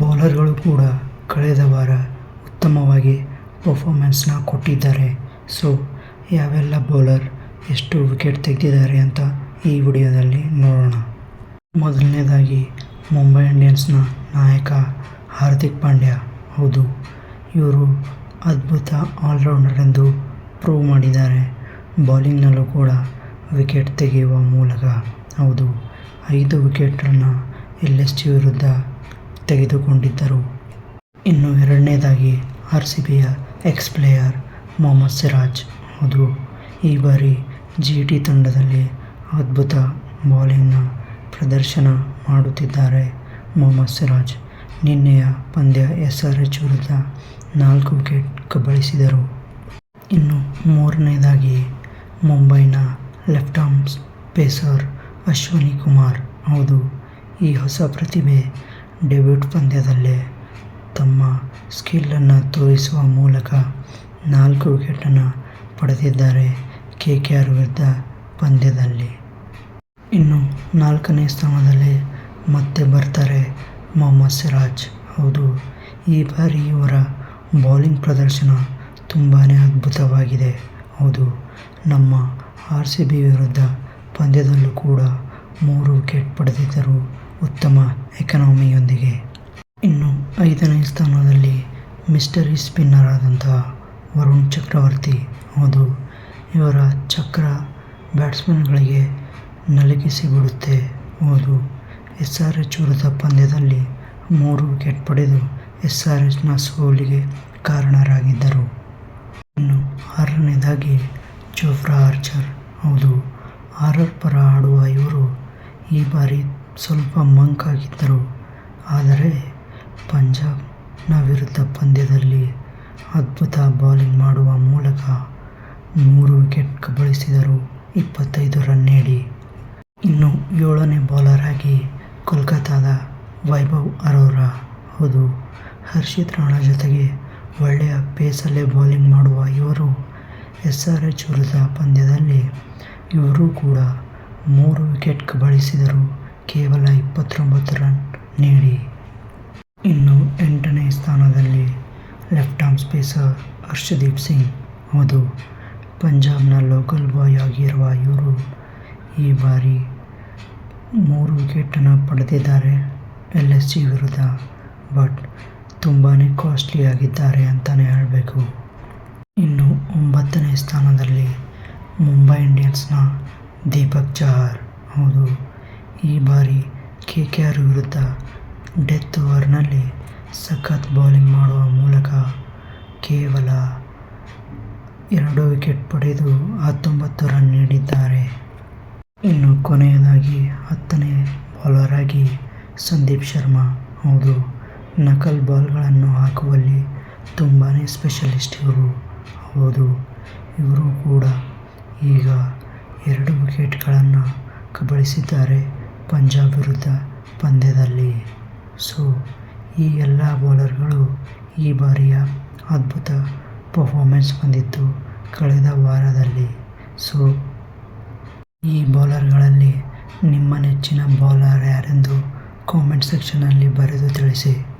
ಬೌಲರ್ಗಳು ಕೂಡ ಕಳೆದ ವಾರ ಉತ್ತಮವಾಗಿ ಪರ್ಫಾರ್ಮೆನ್ಸ್ನ ಕೊಟ್ಟಿದ್ದಾರೆ. ಸೊ ಯಾವೆಲ್ಲ ಬೌಲರ್ ಎಷ್ಟು ವಿಕೆಟ್ ತೆಗೆದಿದ್ದಾರೆ ಅಂತ ಈ ವಿಡಿಯೋದಲ್ಲಿ ನೋಡೋಣ. ಮೊದಲನೇದಾಗಿ ಮುಂಬೈ ಇಂಡಿಯನ್ಸ್ನ ನಾಯಕ ಹಾರ್ದಿಕ್ ಪಾಂಡ್ಯ. ಹೌದು, ಇವರು ಅದ್ಭುತ ಆಲ್ರೌಂಡರ್ ಎಂದು ಪ್ರೂವ್ ಮಾಡಿದ್ದಾರೆ. ಬೌಲಿಂಗ್ನಲ್ಲೂ ಕೂಡ ವಿಕೆಟ್ ತೆಗೆಯುವ ಮೂಲಕ. ಹೌದು, ಐದು ವಿಕೆಟನ್ನು ಎಲ್ ಎಸ್ ಜಿ ವಿರುದ್ಧ ತೆಗೆದುಕೊಂಡಿದ್ದರು. ಇನ್ನು ಎರಡನೇದಾಗಿ ಆರ್ ಸಿ ಬಿಯ ಎಕ್ಸ್ ಪ್ಲೇಯರ್ ಮೊಹಮ್ಮದ್ ಸಿರಾಜ್ ಹೌದು ಈ ಬಾರಿ ಜಿ ಟಿ ತಂಡದಲ್ಲಿ ಅದ್ಭುತ ಬೌಲಿಂಗ್ನ ಪ್ರದರ್ಶನ ಮಾಡುತ್ತಿದ್ದಾರೆ ಮೊಹಮ್ಮದ್ ಸಿರಾಜ್. ನಿನ್ನೆಯ ಪಂದ್ಯ ಎಸ್ ಆರ್ ಎಚ್ ವಿರುದ್ಧ ನಾಲ್ಕು ವಿಕೆಟ್ ಕಬಳಿಸಿದರು. ಇನ್ನು ಮೂರನೇದಾಗಿ ಮುಂಬೈನ left arm pacer Ashwini Kumar ಹೌದು. ಈ ಹೊಸ ಪ್ರತಿಭೆ ಡೆಬ್ಯೂಟ್ ಪಂದ್ಯದಲ್ಲೇ ತಮ್ಮ ಸ್ಕಿಲ್ಲನ್ನು ತೋರಿಸುವ ಮೂಲಕ ನಾಲ್ಕು ವಿಕೆಟನ್ನು ಪಡೆದಿದ್ದಾರೆ ಕೆ ಕೆ ಆರ್ ವಿರುದ್ಧ ಪಂದ್ಯದಲ್ಲಿ. ಇನ್ನು ನಾಲ್ಕನೇ ಸ್ಥಾನದಲ್ಲಿ ಮತ್ತೆ ಬರ್ತಾರೆ ಮೊಹಮ್ಮದ್ ಸಿರಾಜ್. ಹೌದು, ಈ ಬಾರಿ ಇವರ ಬೌಲಿಂಗ್ ಪ್ರದರ್ಶನ ತುಂಬಾ ಅದ್ಭುತವಾಗಿದೆ. ಹೌದು, ನಮ್ಮ ಆರ್ ಸಿ ಬಿ ವಿರುದ್ಧ ಪಂದ್ಯದಲ್ಲೂ ಕೂಡ ಮೂರು ವಿಕೆಟ್ ಪಡೆದಿದ್ದರು. ಉತ್ತಮ ಎಕಾನಮಿಯೊಂದಿಗೆ. ಇನ್ನು ಐದನೇ ಸ್ಥಾನದಲ್ಲಿ ಮಿಸ್ಟರಿ ಸ್ಪಿನ್ನರ್ ಆದಂತಹ ವರುಣ್ ಚಕ್ರವರ್ತಿ. ಹೌದು, ಇವರ ಚಕ್ರ ಬ್ಯಾಟ್ಸ್ಮನ್ಗಳಿಗೆ ನಲುಗಿಸಿಬಿಡುತ್ತೆ. ಹೌದು ಎಸ್ ಆರ್ ಎಚ್ ವಿರುದ್ಧ ಪಂದ್ಯದಲ್ಲಿ ಮೂರು ವಿಕೆಟ್ ಪಡೆದು ಎಸ್ ಆರ್ ಎಚ್ನ ಸೋಲಿಗೆ ಕಾರಣರಾಗಿದ್ದರು. ಇನ್ನು ಆರನೇದಾಗಿ ಜೋಫ್ರಾ ಆರ್ಚರ್. ಹೌದು ಆರರ್ ಪರ ಆಡುವ ಇವರು ಈ ಬಾರಿ ಸ್ವಲ್ಪ ಮಂಕ್ ಆಗಿದ್ದರು. ಆದರೆ ಪಂಜಾಬ್ನ ವಿರುದ್ಧ ಪಂದ್ಯದಲ್ಲಿ ಅದ್ಭುತ ಬೌಲಿಂಗ್ ಮಾಡುವ ಮೂಲಕ ಮೂರು ವಿಕೆಟ್ ಕಬಳಿಸಿದರು ಇಪ್ಪತ್ತೈದು ರನ್ ನೀಡಿ. ಇನ್ನು ಏಳನೇ ಬೌಲರ್ ಆಗಿ ಕೋಲ್ಕತ್ತಾದ ವೈಭವ್ ಅರೋರಾ. ಹೌದು, ಹರ್ಷಿತ್ ರಾಣ ಜೊತೆಗೆ ಒಳ್ಳೆಯ ಪೇಸಲ್ಲೇ ಬೌಲಿಂಗ್ ಮಾಡುವ ಇವರು ಎಸ್ ಆರ್ ಎಚ್ ವಿರುದ್ಧ ಪಂದ್ಯದಲ್ಲಿ ಇವರು ಕೂಡ ಮೂರು ವಿಕೆಟ್ ಕಬಳಿಸಿದರು ಕೇವಲ ಇಪ್ಪತ್ತೊಂಬತ್ತು ರನ್ ನೀಡಿ. ಇನ್ನು ಎಂಟನೇ ಸ್ಥಾನದಲ್ಲಿ left arm pacer Harshdeep Singh ಹೌದು ಪಂಜಾಬ್ನ ಲೋಕಲ್ ಬಾಯ್ ಆಗಿರುವ ಇವರು ಈ ಬಾರಿ ಮೂರು ವಿಕೆಟನ್ನು ಪಡೆದಿದ್ದಾರೆ. ಎಲ್ ಎಸ್ ಜಿ ವಿರುದ್ಧ, ಬಟ್ ತುಂಬಾ ಕಾಸ್ಟ್ಲಿ ಆಗಿದ್ದಾರೆ ಅಂತಲೇ ಹೇಳಬೇಕು. ಇನ್ನು ಒಂಬತ್ತನೇ ಸ್ಥಾನದಲ್ಲಿ ಮುಂಬೈ ಇಂಡಿಯನ್ಸ್ನ ದೀಪಕ್ ಚಹರ್ ಹೌದು ಈ ಬಾರಿ ಕೆ ಕೆ ಆರ್ ವಿರುದ್ಧ ಡೆತ್ ಓವರ್ನಲ್ಲಿ ಸಖತ್ ಬೌಲಿಂಗ್ ಮಾಡುವ ಮೂಲಕ ಕೇವಲ ಎರಡು ವಿಕೆಟ್ ಪಡೆದು ಹತ್ತೊಂಬತ್ತು ರನ್ ನೀಡಿದ್ದಾರೆ. ಇನ್ನು ಕೊನೆಯದಾಗಿ ಹತ್ತನೇ ಬೌಲರ್ ಆಗಿ ಸಂದೀಪ್ ಶರ್ಮಾ. ಹೌದು, ನಕಲ್ ಬಾಲ್ಗಳನ್ನು ಹಾಕುವಲ್ಲಿ ತುಂಬಾ ಸ್ಪೆಷಲಿಸ್ಟ್ ಇವರು. ಹೌದು, ಇವರು ಕೂಡ ಈಗ ಎರಡು ವಿಕೆಟ್ಗಳನ್ನು ಕಬಳಿಸಿದ್ದಾರೆ. ಪಂಜಾಬ್ ವಿರುದ್ಧ ಪಂದ್ಯದಲ್ಲಿ. ಸೊ, ಈ ಎಲ್ಲ ಬೌಲರ್ಗಳು ಈ ಬಾರಿಯ ಅದ್ಭುತ ಪರ್ಫಾರ್ಮೆನ್ಸ್ ಬಂದಿತ್ತು ಕಳೆದ ವಾರದಲ್ಲಿ. ಸೊ, ಈ ಬೌಲರ್ಗಳಲ್ಲಿ ನಿಮ್ಮ ನೆಚ್ಚಿನ ಬೌಲರ್ ಯಾರೆಂದು ಕಾಮೆಂಟ್ ಸೆಕ್ಷನಲ್ಲಿ ಬರೆದು ತಿಳಿಸಿ.